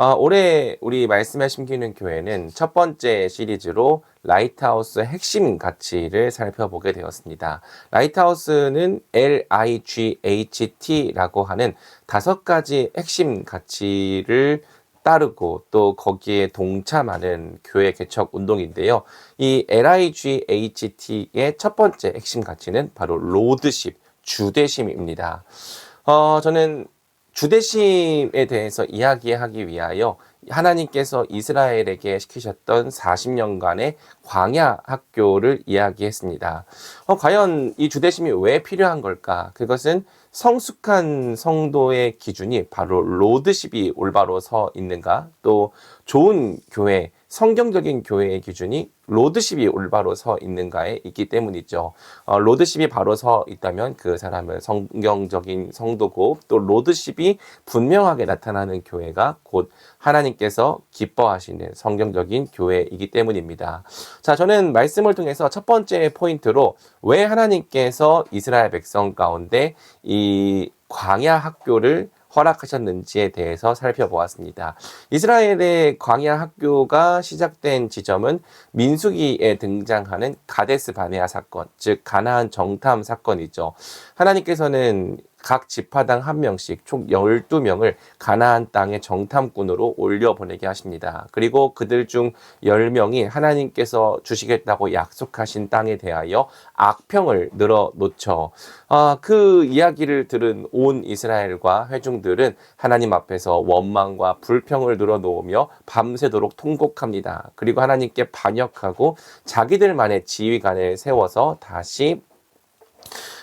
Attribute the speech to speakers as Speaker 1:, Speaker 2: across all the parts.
Speaker 1: 어, 올해 우리 말씀에 심기는 교회는 첫 번째 시리즈로 라이트하우스의 핵심 가치를 살펴보게 되었습니다. 라이트하우스는 LIGHT라고 하는 다섯 가지 핵심 가치를 따르고 또 거기에 동참하는 교회 개척 운동인데요. 이 LIGHT의 첫 번째 핵심 가치는 바로 로드십, 주대심입니다. 어, 저는 주대심에 대해서 이야기하기 위하여 하나님께서 이스라엘에게 시키셨던 40년간의 광야 학교를 이야기했습니다. 어, 과연 이 주대심이 왜 필요한 걸까? 그것은 성숙한 성도의 기준이 바로 로드십이 올바로 서 있는가? 또 좋은 교회, 성경적인 교회의 기준이 로드십이 올바로 서 있는가에 있기 때문이죠. 어, 로드십이 바로 서 있다면 그 사람은 성경적인 성도고 또 로드십이 분명하게 나타나는 교회가 곧 하나님께서 기뻐하시는 성경적인 교회이기 때문입니다. 자, 저는 말씀을 통해서 첫 번째 포인트로 왜 하나님께서 이스라엘 백성 가운데 이 광야 학교를 허락하셨는지에 대해서 살펴보았습니다. 이스라엘의 광야 학교가 시작된 지점은 민수기에 등장하는 가데스 바네아 사건, 즉 가나안 정탐 사건이죠. 하나님께서는 각 지파당 한 명씩 총 12명을 가나안 땅의 정탐꾼으로 올려보내게 하십니다. 그리고 그들 중 10명이 하나님께서 주시겠다고 약속하신 땅에 대하여 악평을 늘어놓죠. 아, 그 이야기를 들은 온 이스라엘과 회중들은 하나님 앞에서 원망과 불평을 늘어놓으며 밤새도록 통곡합니다. 그리고 하나님께 반역하고 자기들만의 지휘관을 세워서 다시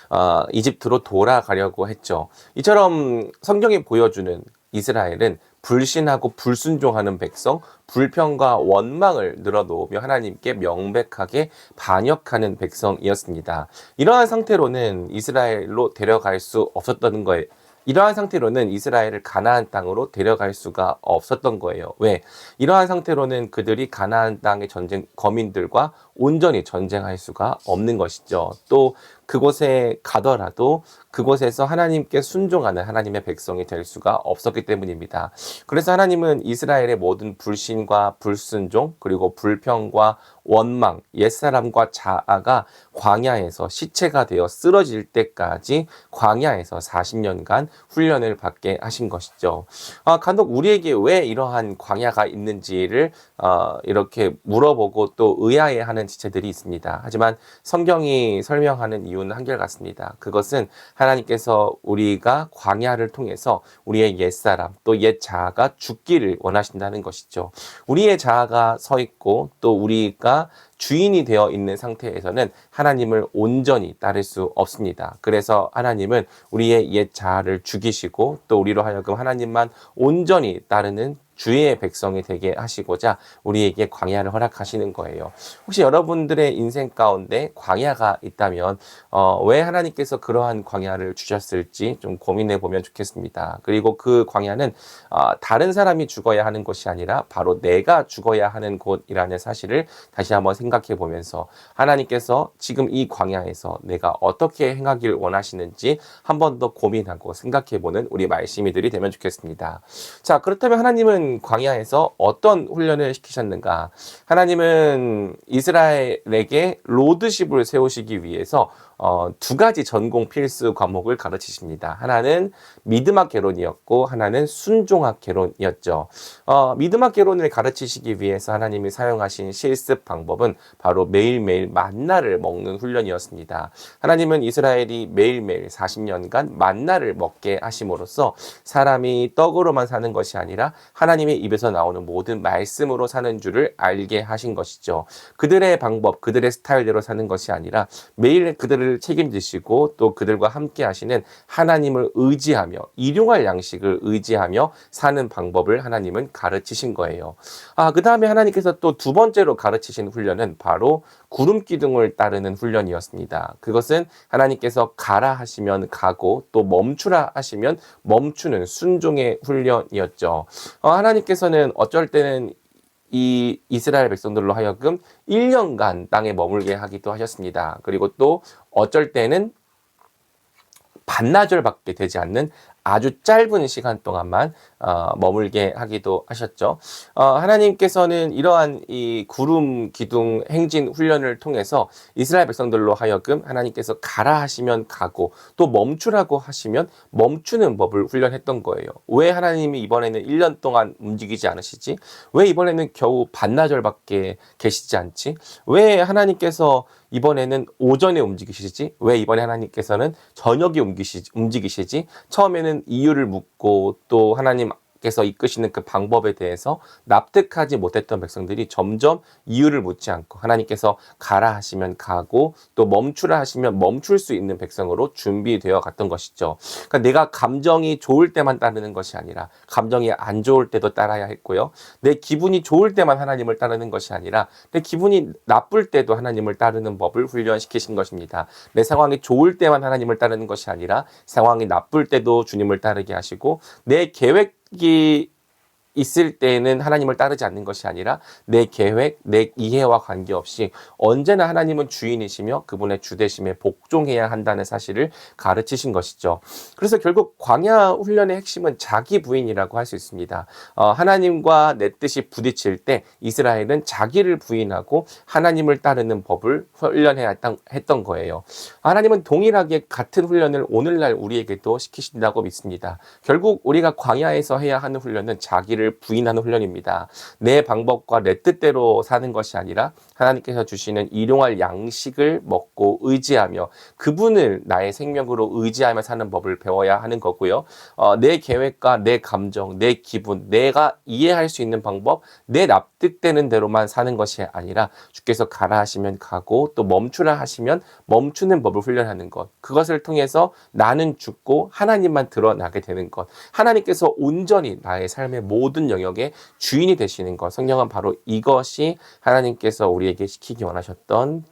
Speaker 1: 어, 이집트로 돌아가려고 했죠. 이처럼 성경이 보여주는 이스라엘은 불신하고 불순종하는 백성, 불평과 원망을 늘어놓으며 하나님께 명백하게 반역하는 백성이었습니다. 이러한 상태로는 이스라엘로 데려갈 수 없었던 거예요. 이러한 상태로는 이스라엘을 가나안 땅으로 데려갈 수가 없었던 거예요. 왜? 이러한 상태로는 그들이 가나안 땅의 전쟁 거민들과 온전히 전쟁할 수가 없는 것이죠. 또 그곳에 가더라도 그곳에서 하나님께 순종하는 하나님의 백성이 될 수가 없었기 때문입니다. 그래서 하나님은 이스라엘의 모든 불신과 불순종 그리고 불평과 원망, 옛사람과 자아가 광야에서 시체가 되어 쓰러질 때까지 광야에서 40년간 훈련을 받게 하신 것이죠. 아, 간혹 우리에게 왜 이러한 광야가 있는지를 어, 이렇게 물어보고 또 의아해하는 지체들이 있습니다. 하지만 성경이 설명하는 이유는 한결같습니다. 그것은 하나님께서 우리가 광야를 통해서 우리의 옛사람 또 옛 자아가 죽기를 원하신다는 것이죠. 우리의 자아가 서 있고 또 우리가 주인이 되어 있는 상태에서는 하나님을 온전히 따를 수 없습니다. 그래서 하나님은 우리의 옛 자아를 죽이시고 또 우리로 하여금 하나님만 온전히 따르는 주의 백성이 되게 하시고자 우리에게 광야를 허락하시는 거예요. 혹시 여러분들의 인생 가운데 광야가 있다면 어, 왜 하나님께서 그러한 광야를 주셨을지 좀 고민해 보면 좋겠습니다. 그리고 그 광야는 어, 다른 사람이 죽어야 하는 것이 아니라 바로 내가 죽어야 하는 곳이라는 사실을 다시 한번 생각해 보면서 하나님께서 지금 이 광야에서 내가 어떻게 행하길 원하시는지 한 번 더 고민하고 생각해 보는 우리 말씀이들이 되면 좋겠습니다. 자, 그렇다면 하나님은 광야에서 어떤 훈련을 시키셨는가? 하나님은 이스라엘에게 로드십을 세우시기 위해서 어, 두 가지 전공 필수 과목을 가르치십니다. 하나는 미드막 개론이었고 하나는 순종학 개론이었죠. 어, 미드막 개론을 가르치시기 위해서 하나님이 사용하신 실습 방법은 바로 매일매일 만나를 먹는 훈련이었습니다. 하나님은 이스라엘이 매일매일 40년간 만나를 먹게 하심으로써 사람이 떡으로만 사는 것이 아니라 하나님의 입에서 나오는 모든 말씀으로 사는 줄을 알게 하신 것이죠. 그들의 방법, 그들의 스타일대로 사는 것이 아니라 매일 그들을 그들을 책임지시고 또 그들과 함께 하시는 하나님을 의지하며 일용할 양식을 의지하며 사는 방법을 하나님은 가르치신 거예요. 아, 그 다음에 하나님께서 또 두 번째로 가르치신 훈련은 바로 구름 기둥을 따르는 훈련이었습니다. 그것은 하나님께서 가라 하시면 가고 또 멈추라 하시면 멈추는 순종의 훈련이었죠. 어, 하나님께서는 어쩔 때는 이 이스라엘 백성들로 하여금 1년간 땅에 머물게 하기도 하셨습니다. 그리고 또 어쩔 때는 반나절 밖에 되지 않는 아주 짧은 시간 동안만 어, 머물게 하기도 하셨죠. 어, 하나님께서는 이러한 이 구름 기둥 행진 훈련을 통해서 이스라엘 백성들로 하여금 하나님께서 가라 하시면 가고 또 멈추라고 하시면 멈추는 법을 훈련했던 거예요. 왜 하나님이 이번에는 1년 동안 움직이지 않으시지? 왜 이번에는 겨우 반나절밖에 계시지 않지? 왜 하나님께서 이번에는 오전에 움직이시지? 왜 이번에 하나님께서는 저녁에 움직이시지? 처음에는 이유를 묻고 또 하나님 께서 이끄시는 그 방법에 대해서 납득하지 못했던 백성들이 점점 이유를 묻지 않고 하나님께서 가라 하시면 가고 또 멈추라 하시면 멈출 수 있는 백성으로 준비되어 갔던 것이죠. 그러니까 내가 감정이 좋을 때만 따르는 것이 아니라 감정이 안 좋을 때도 따라야 했고요. 내 기분이 좋을 때만 하나님을 따르는 것이 아니라 내 기분이 나쁠 때도 하나님을 따르는 법을 훈련시키신 것입니다. 내 상황이 좋을 때만 하나님을 따르는 것이 아니라 상황이 나쁠 때도 주님을 따르게 하시고 내 계획 이 있을 때는 하나님을 따르지 않는 것이 아니라 내 계획, 내 이해와 관계없이 언제나 하나님은 주인이시며 그분의 주대심에 복종해야 한다는 사실을 가르치신 것이죠. 그래서 결국 광야 훈련의 핵심은 자기 부인이라고 할 수 있습니다. 어, 하나님과 내 뜻이 부딪힐 때 이스라엘은 자기를 부인하고 하나님을 따르는 법을 훈련해야 했던 거예요. 하나님은 동일하게 같은 훈련을 오늘날 우리에게도 시키신다고 믿습니다. 결국 우리가 광야에서 해야 하는 훈련은 자기를 자기를 부인하는 훈련입니다. 내 방법과 내 뜻대로 사는 것이 아니라 하나님께서 주시는 일용할 양식을 먹고 의지하며 그분을 나의 생명으로 의지하며 사는 법을 배워야 하는 거고요. 어, 내 계획과 내 감정, 내 기분, 내가 이해할 수 있는 방법, 내 납득되는 대로만 사는 것이 아니라 주께서 가라 하시면 가고 또 멈추라 하시면 멈추는 법을 훈련하는 것. 그것을 통해서 나는 죽고 하나님만 드러나게 되는 것. 하나님께서 온전히 나의 삶의 모든 영역의 주인이 되시는 것. 성령은 바로 이것이 하나님께서 우리에게 시키기 원하셨던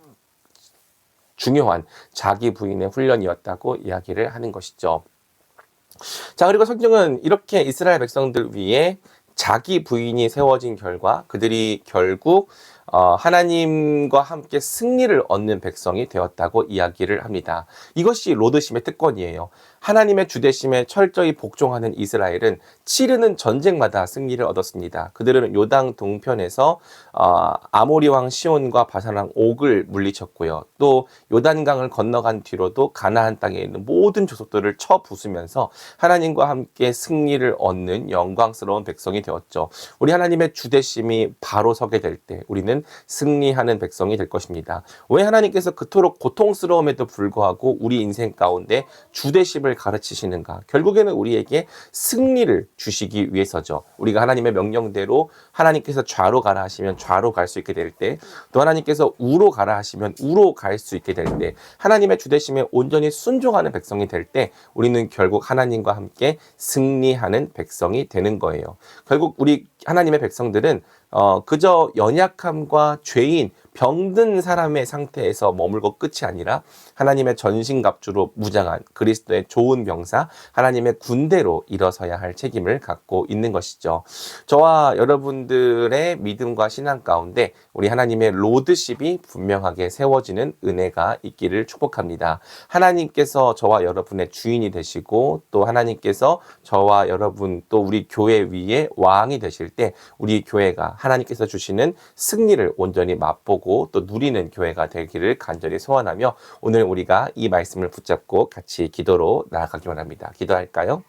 Speaker 1: 중요한 자기 부인의 훈련이었다고 이야기를 하는 것이죠. 자, 그리고 성경은 이렇게 이스라엘 백성들 위해 자기 부인이 세워진 결과 그들이 결국 어, 하나님과 함께 승리를 얻는 백성이 되었다고 이야기를 합니다. 이것이 로드심의 특권이에요. 하나님의 주대심에 철저히 복종하는 이스라엘은 치르는 전쟁마다 승리를 얻었습니다. 그들은 요당 동편에서 어, 아모리 왕 시온과 바산 왕 옥을 물리쳤고요. 또 요단강을 건너간 뒤로도 가나안 땅에 있는 모든 조속들을 쳐 부수면서 하나님과 함께 승리를 얻는 영광스러운 백성이 되었죠. 우리 하나님의 주대심이 바로 서게 될 때 우리는 승리하는 백성이 될 것입니다. 왜 하나님께서 그토록 고통스러움에도 불구하고 우리 인생 가운데 주대심을 가르치시는가? 결국에는 우리에게 승리를 주시기 위해서죠. 우리가 하나님의 명령대로 하나님께서 좌로 가라 하시면 좌로 갈 수 있게 될 때, 또 하나님께서 우로 가라 하시면 우로 갈 수 있게 될 때, 하나님의 주대심에 온전히 순종하는 백성이 될 때, 우리는 결국 하나님과 함께 승리하는 백성이 되는 거예요. 결국 우리 하나님의 백성들은 어, 그저 연약함과 죄인, 병든 사람의 상태에서 머물고 끝이 아니라 하나님의 전신갑주로 무장한 그리스도의 좋은 병사, 하나님의 군대로 일어서야 할 책임을 갖고 있는 것이죠. 저와 여러분들의 믿음과 신앙 가운데 우리 하나님의 로드십이 분명하게 세워지는 은혜가 있기를 축복합니다. 하나님께서 저와 여러분의 주인이 되시고 또 하나님께서 저와 여러분 또 우리 교회 위에 왕이 되실 때 우리 교회가 하나님께서 주시는 승리를 온전히 맛 보고 또 누리는 교회가 되기를 간절히 소원하며 오늘 우리가 이 말씀을 붙잡고 같이 기도로 나아가기 원합니다. 기도할까요?